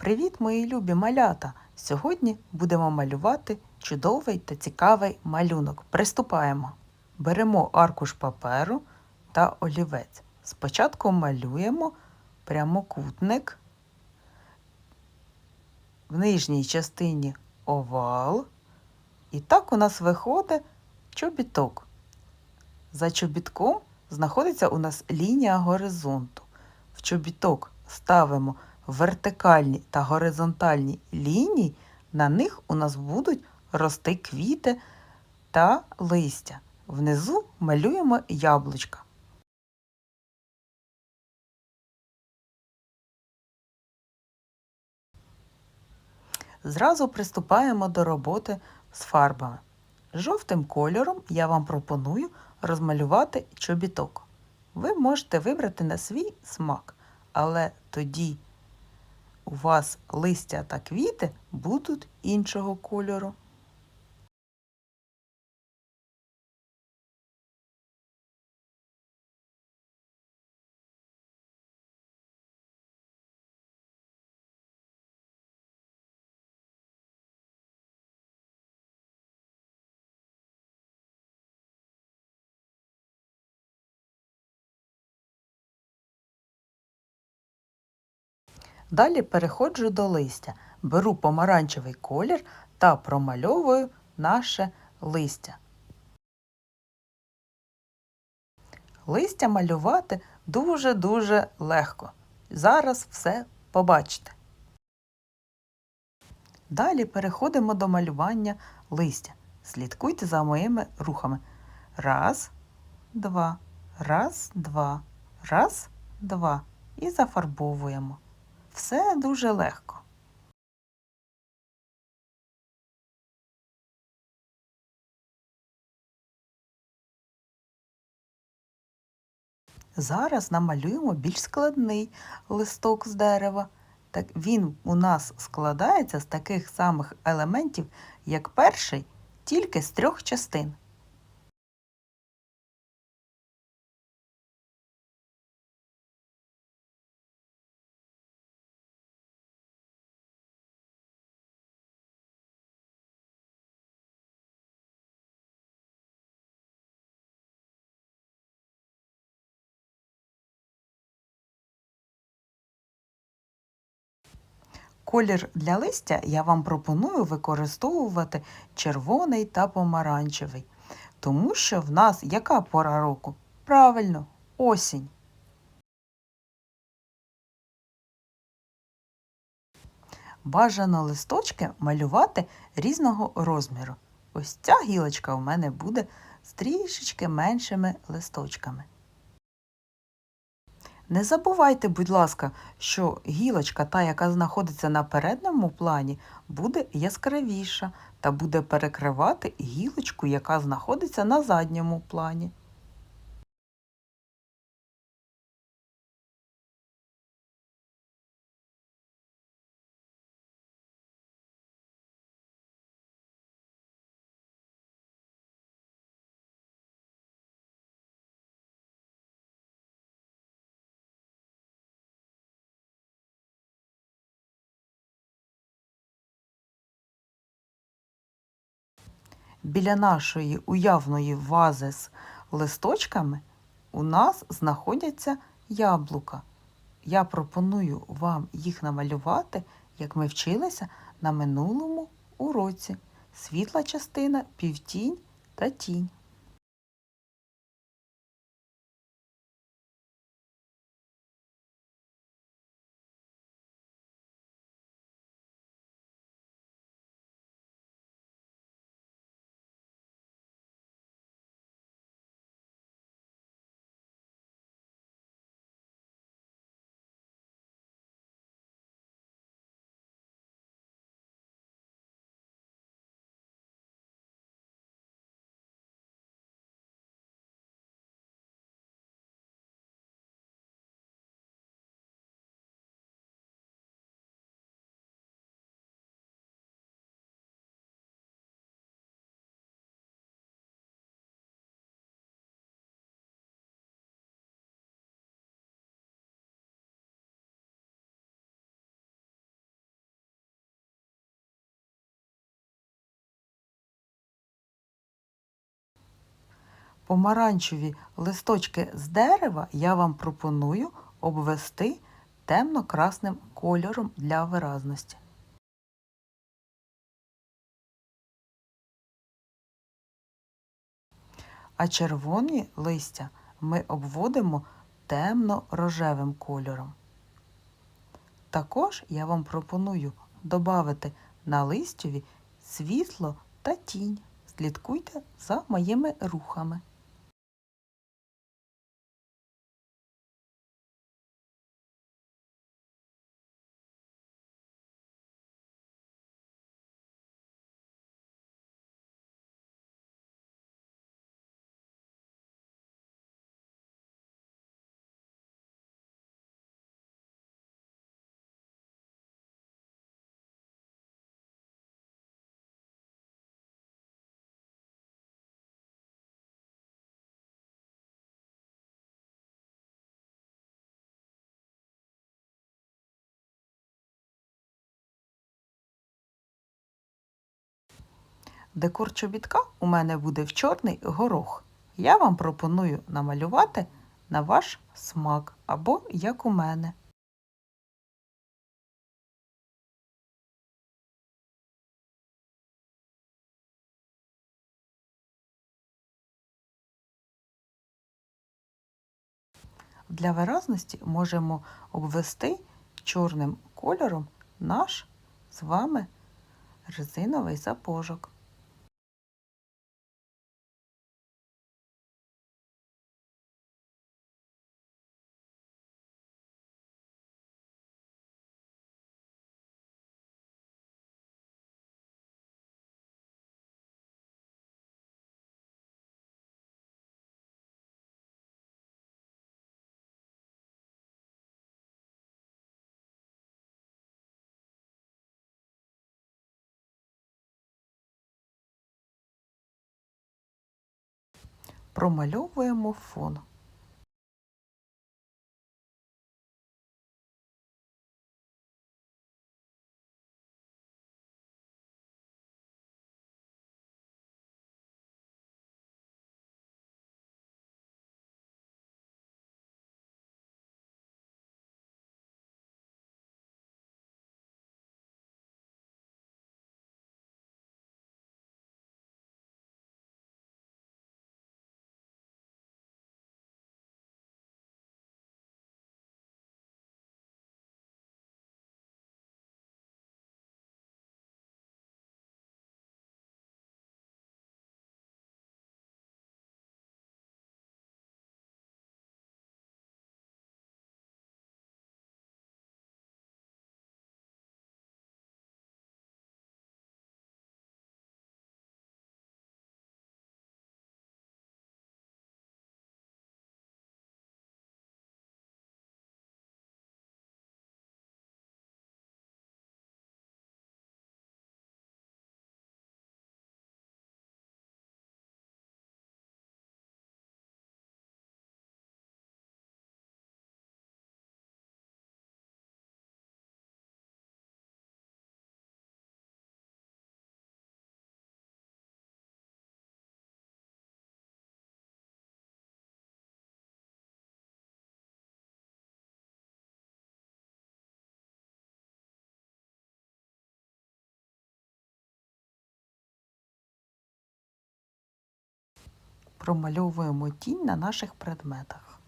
Привіт, мої любі малята! Сьогодні будемо малювати чудовий та цікавий малюнок. Приступаємо. Беремо аркуш паперу та олівець. Спочатку малюємо прямокутник, в нижній частині овал. І так у нас виходить чобіток. За чобітком знаходиться у нас лінія горизонту. В чобіток ставимо вертикальні та горизонтальні лінії, на них у нас будуть рости квіти та листя. Внизу малюємо яблучка. Зразу приступаємо до роботи з фарбами. Жовтим кольором я вам пропоную розмалювати чобіток. Ви можете вибрати на свій смак, але тоді у вас листя та квіти будуть іншого кольору. Далі переходжу до листя. Беру помаранчевий колір та промальовую наше листя. Листя малювати дуже-дуже легко. Зараз все побачите. Далі переходимо до малювання листя. Слідкуйте за моїми рухами. Раз, два, раз, два, раз, два. І зафарбовуємо. Все дуже легко. Зараз намалюємо більш складний листок з дерева. Так він у нас складається з таких самих елементів, як перший, тільки з трьох частин. Колір для листя я вам пропоную використовувати червоний та помаранчевий, тому що в нас яка пора року? Правильно, осінь. Бажано листочки малювати різного розміру. Ось ця гілочка у мене буде з трішечки меншими листочками. Не забувайте, будь ласка, що гілочка, та, яка знаходиться на передньому плані, буде яскравіша та буде перекривати гілочку, яка знаходиться на задньому плані. Біля нашої уявної вази з листочками у нас знаходяться яблука. Я пропоную вам їх намалювати, як ми вчилися на минулому уроці. Світла частина, півтінь та тінь. Помаранчеві листочки з дерева я вам пропоную обвести темно-красним кольором для виразності. А червоні листя ми обводимо темно-рожевим кольором. Також я вам пропоную додати на листьові світло та тінь. Слідкуйте за моїми рухами. Декор чобітка у мене буде в чорний горох. Я вам пропоную намалювати на ваш смак або як у мене. Для виразності можемо обвести чорним кольором наш з вами резиновий сапожок. Промальовуємо фон. Промальовуємо тінь на наших предметах.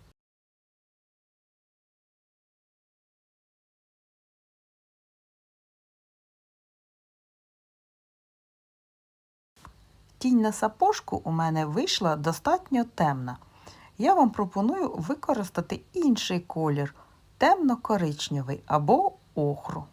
Тінь на сапожку у мене вийшла достатньо темна. Я вам пропоную використати інший колір темно-коричневий або охру.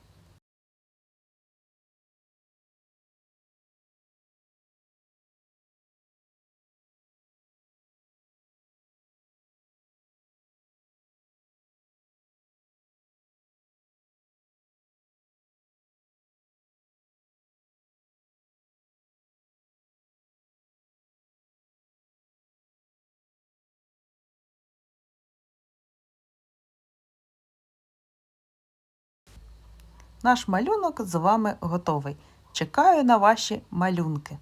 Наш малюнок з вами готовий. Чекаю на ваші малюнки.